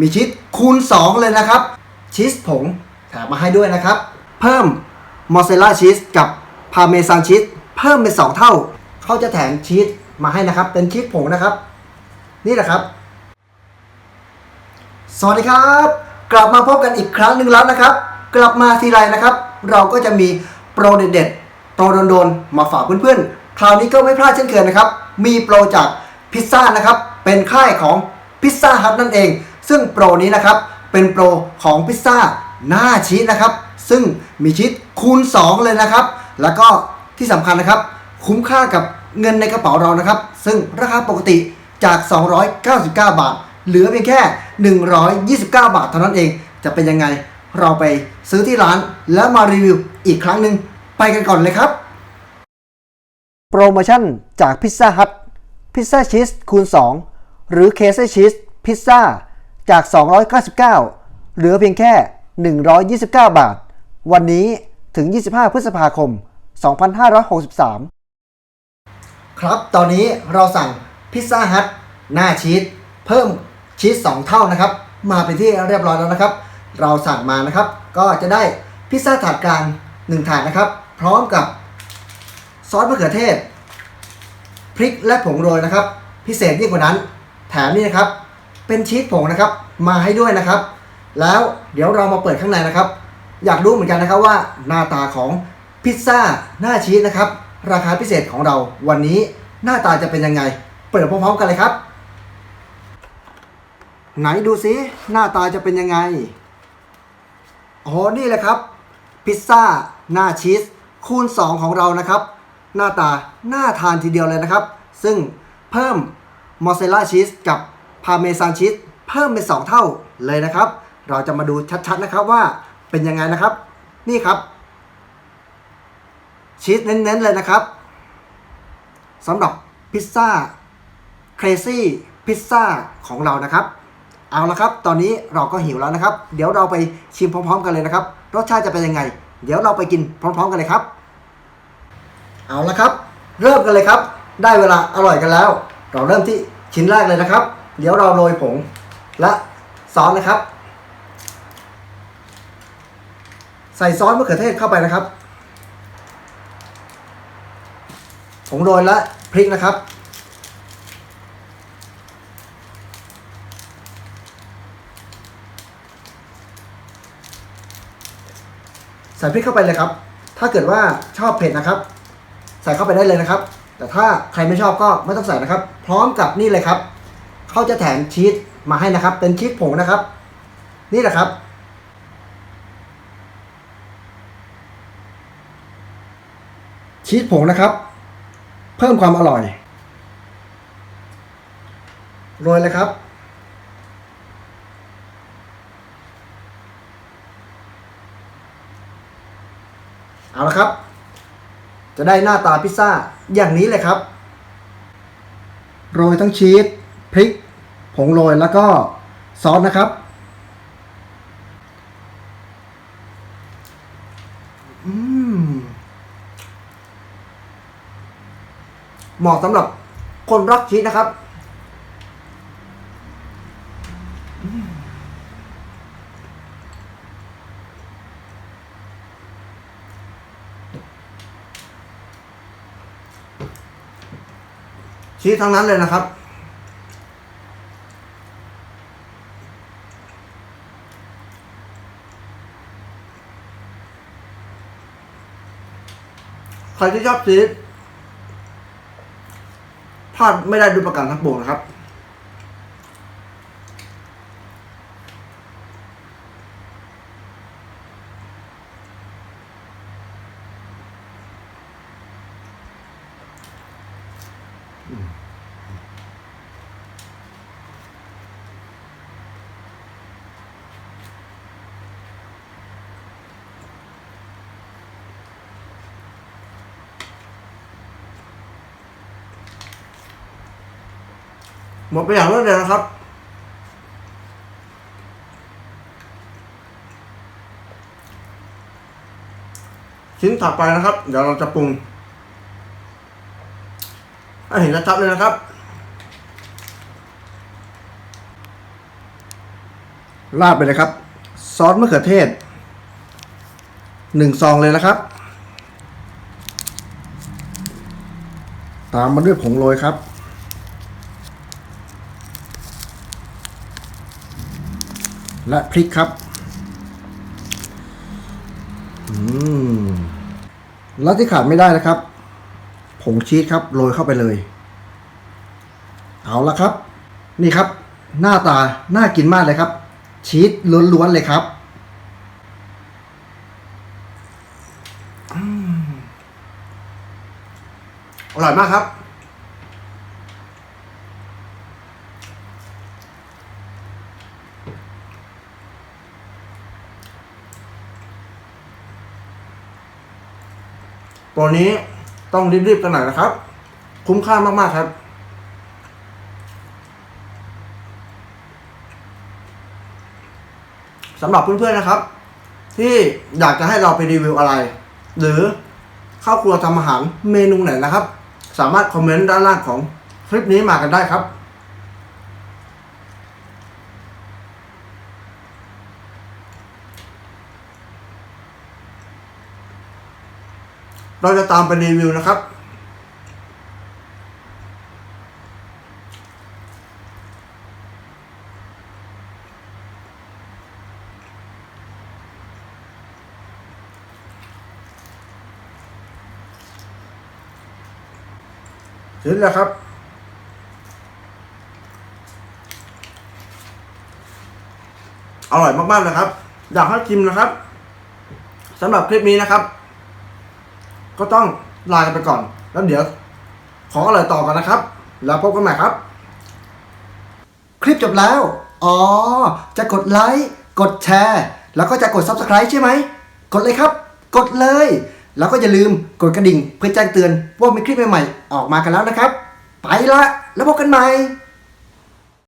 มีชีสคูณ 2 เลยนะครับ ชีสผงแถมมาให้ด้วยนะครับ เพิ่มมอสซาเรลล่าชีสกับพาเมซานชีสเพิ่มเป็น 2 เท่า เขาจะแถมชีสมาให้นะครับ เป็นชีสผงนะครับ นี่แหละครับ สวัสดีครับ กลับมาพบกันอีกครั้งหนึ่งแล้วนะครับ กลับมาทีไรนะครับ เราก็จะมีโปรเด็ดๆโปรโดนๆมาฝากเพื่อนๆ คราวนี้ก็ไม่พลาดเช่นเคยนะครับ มีโปรจากพิซซ่านะครับ เป็นค่ายของพิซซ่าฮัทนั่นเอง ซึ่งโปรนี้นะครับเป็นโปรของพิซซ่าหน้าชีสนะครับ ซึ่งมีชีสคูณ 2 เลยนะครับ แล้วก็ที่สำคัญนะครับ คุ้มค่ากับเงินในกระเป๋าเรานะครับ ซึ่งราคาปกติจาก 299 บาท เหลือเพียงแค่ 129 บาทเท่านั้นเอง จะเป็นยังไงเราไปซื้อที่ร้านแล้วมารีวิวอีกครั้งหนึ่งไปกันก่อนเลยครับ โปรโมชั่นจากพิซซ่าฮัทพิซซ่าชีสคูณ 2 หรือเคสชีสพิซซ่า จาก 299 เหลือเพียงแค่ 129 บาท วันนี้ถึง 25 พฤษภาคม 2563 ครับ ตอนนี้เราสั่งพิซซ่าฮัทหน้าชีสเพิ่มชีส 2 เท่านะครับ มาเป็นที่เรียบร้อยแล้วนะครับ เราสั่งมานะครับ ก็จะได้พิซซ่าถาดกลาง 1 ถาดนะครับ พร้อมกับซอสมะเขือเทศ พริกและผงโรยนะครับ พิเศษยิ่งกว่านั้น แถมนี่นะครับ เป็นชีสผงนะครับ มาให้ด้วยนะครับ แล้วเดี๋ยวเรามาเปิดข้างในนะครับ อยากรู้เหมือนกันนะครับว่าหน้าตาของพิซซ่าหน้าชีสนะครับ ราคาพิเศษของเราวันนี้หน้าตาจะเป็นยังไง เปิดพร้อมๆกันเลยครับ ไหนดูซิหน้าตาจะเป็นยังไงอ๋อนี่แหละครับพิซซ่าหน้าชีสคูณ 2 ของเรานะครับ หน้าตาน่าทานทีเดียวเลยนะครับ ซึ่งเพิ่มมอสซาเรลล่าชีสกับ พาเมซานชีสเพิ่มเป็น 2 เท่าเลยนะครับ เราจะมาดูชัดๆนะครับว่าเป็นยังไงนะครับ นี่ครับ ชีสเน้นๆเลยนะครับสำหรับพิซซ่า Crazy พิซซ่าของเรานะครับ เอาละครับ ตอนนี้เราก็หิวแล้วนะครับ เดี๋ยวเราไปชิมพร้อม ๆ กันเลยนะครับ รสชาติจะเป็นยังไง เดี๋ยวเราไปกินพร้อม ๆ กันเลยครับ เอาละครับ เริ่มกันเลยครับ ได้เวลาอร่อยกันแล้ว เราเริ่มที่ชิ้นแรกเลยนะครับ เดี๋ยวเราโรยผงและซอสนะครับ ใส่ซอสมะเขือเทศเข้าไปนะครับ ผงโรยและพริกนะครับ ใส่พริกเข้าไปเลยครับ ถ้าเกิดว่าชอบเผ็ดนะครับ ใส่เข้าไปได้เลยนะครับ แต่ถ้าใครไม่ชอบก็ไม่ต้องใส่นะครับ พร้อมกับนี่เลยครับ เขาจะแถมชีสมาให้นะครับ เป็นชีสผงนะครับ นี่แหละครับ ชีสผงนะครับ เพิ่มความอร่อยโรยเลยครับ เอาละครับ จะได้หน้าตาพิซซ่าอย่างนี้เลยครับ โรยทั้งชีสพริก ผงโรยแล้วก็ซอสนะครับ อืม เหมาะสำหรับคนรักชีสนะครับชีสทั้งนั้นเลยนะครับ ใครที่ชอบซื้อพลาดไม่ได้ดูประกันทั้งปวงนะครับ หมดไปอย่างรวดเร็วนะครับ ชิ้นถัดไปนะครับ เดี๋ยวเราจะปรุงให้เห็นชัดๆเลยนะครับ ราดไปเลยครับ ซอสมะเขือเทศหนึ่งซองเลยนะครับ ตามมาด้วยผงโรยครับ และพริกครับอืมแล้วที่ขาดไม่ได้นะครับ ผงชีสครับโรยเข้าไปเลย เอาละครับ นี่ครับ หน้าตาน่ากินมากเลยครับ ชีสล้วนๆเลยครับอืมอร่อยมากครับ ตัวนี้ต้องรีบๆกันหน่อยนะครับ คุ้มค่ามากๆครับสำหรับเพื่อนๆนะครับ ที่อยากจะให้เราไปรีวิวอะไร หรือเข้าครัวทำอาหารเมนูไหนนะครับ สามารถคอมเมนต์ด้านล่างของคลิปนี้มากันได้ครับ เราจะตามไปรีวิวนะครับ เสร็จแล้วครับอร่อยมากๆเลยครับ อยากให้ชิมนะครับสำหรับคลิปนี้นะครับ ก็ต้องลากันไปก่อน แล้วเดี๋ยว ขออร่อยต่อกันนะครับ แล้วพบกันใหม่ครับ คลิปจบแล้ว อ๋อ จะกดไลค์กดแชร์ แล้วก็จะกด Subscribe ใช่ไหม กดเลยครับ กดเลย แล้วก็อย่าลืมกดกระดิ่งเพื่อแจ้งเตือนว่ามีคลิปใหม่ๆออกมากันแล้วนะครับ ไปละแล้วพบกันใหม่